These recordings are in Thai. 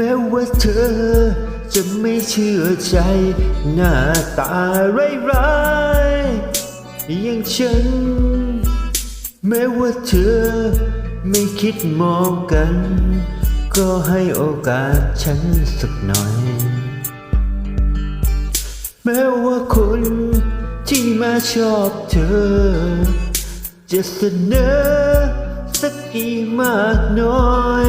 แม้ว่าเธอจะไม่เชื่อใจ หน้าตาร้ายๆอย่างฉัน แม้ว่าเธอไม่คิดมองกัน ก็ให้โอกาสฉันสักหน่อย แม้ว่าคนที่มาชอบเธอ จะเสนอสักกี่มากน้อย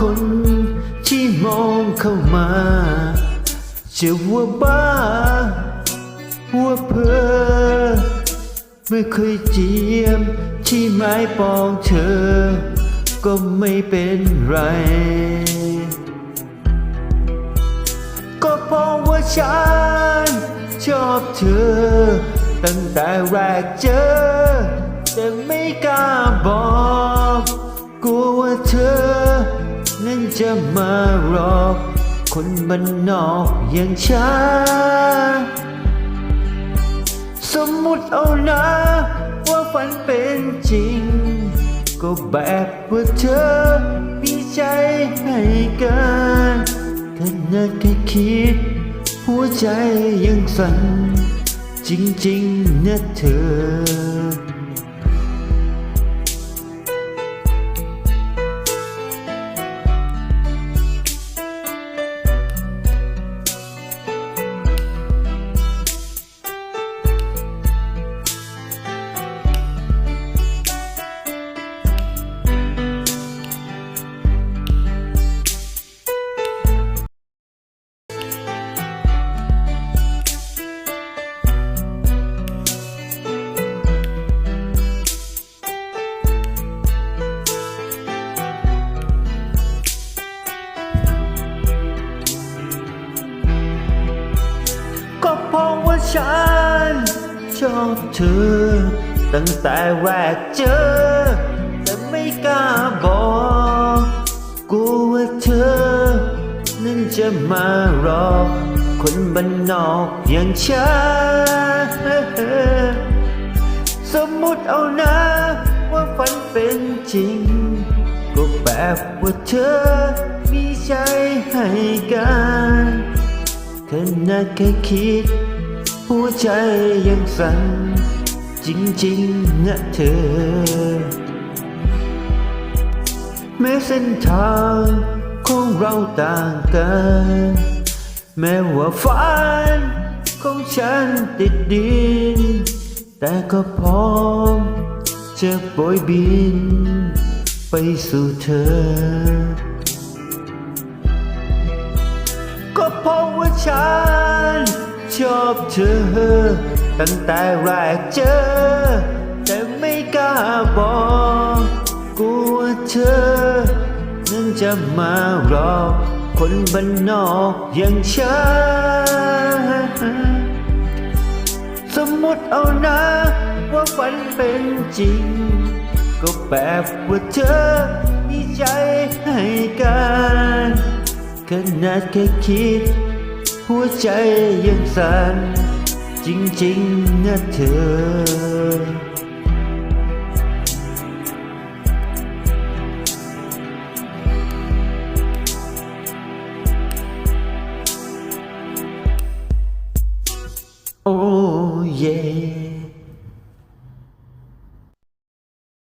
คนที่มองเข้ามาจะว่าบ้าว่าเพอไม่เคยเจียมที่ไม้ปองเธอ ก็ไม่เป็นไร ก็เพราะว่าฉันชอบเธอ ตั้งแต่แรกเจอ แต่ไม่กล้าบอก กลัวว่าเธอ จะมาหลอคนบ้านนอกอย่างฉันสมมุติเอานะ ว่าฝันเป็นจริง ก็แบบว่าเธอมีใจให้กันขนาดแค่คิด หัวใจยังสั่นจริงๆนะเธอ ฉันชอบเธอ ตั้งแต่แรกเจอ แต่ไม่กล้าบอกกลัวว่าเธอ นั้นจะมาหลอคนบ้านนอกอย่างฉันสมมุติเอานะ ว่าฝันเป็นจริง ก็แบบว่าเธอ มีใจให้กันขนาดแค่คิด หัวใจยังสั่นจริงๆนะเธอ แม้เส้นทางของเราต่างกัน แม้ว่าฝันของฉันติดดิน แต่ก็พร้อมจะโบยบิน ไปสู่เธอ ก็เพราะว่าฉัน ชอบเธอ ตั้งแต่แรกเจอ แต่ไม่กล้าบอกกลัวเธอ นั้นจะมาหลอคนบ้านนอกอย่างฉันสมมติเอานะว่าฝันเป็นจริง ก็แบบว่าเธอมีใจให้กันขนาดแค่คิด หัวใจยังสั่นจริงๆนะเธอโอ้เย่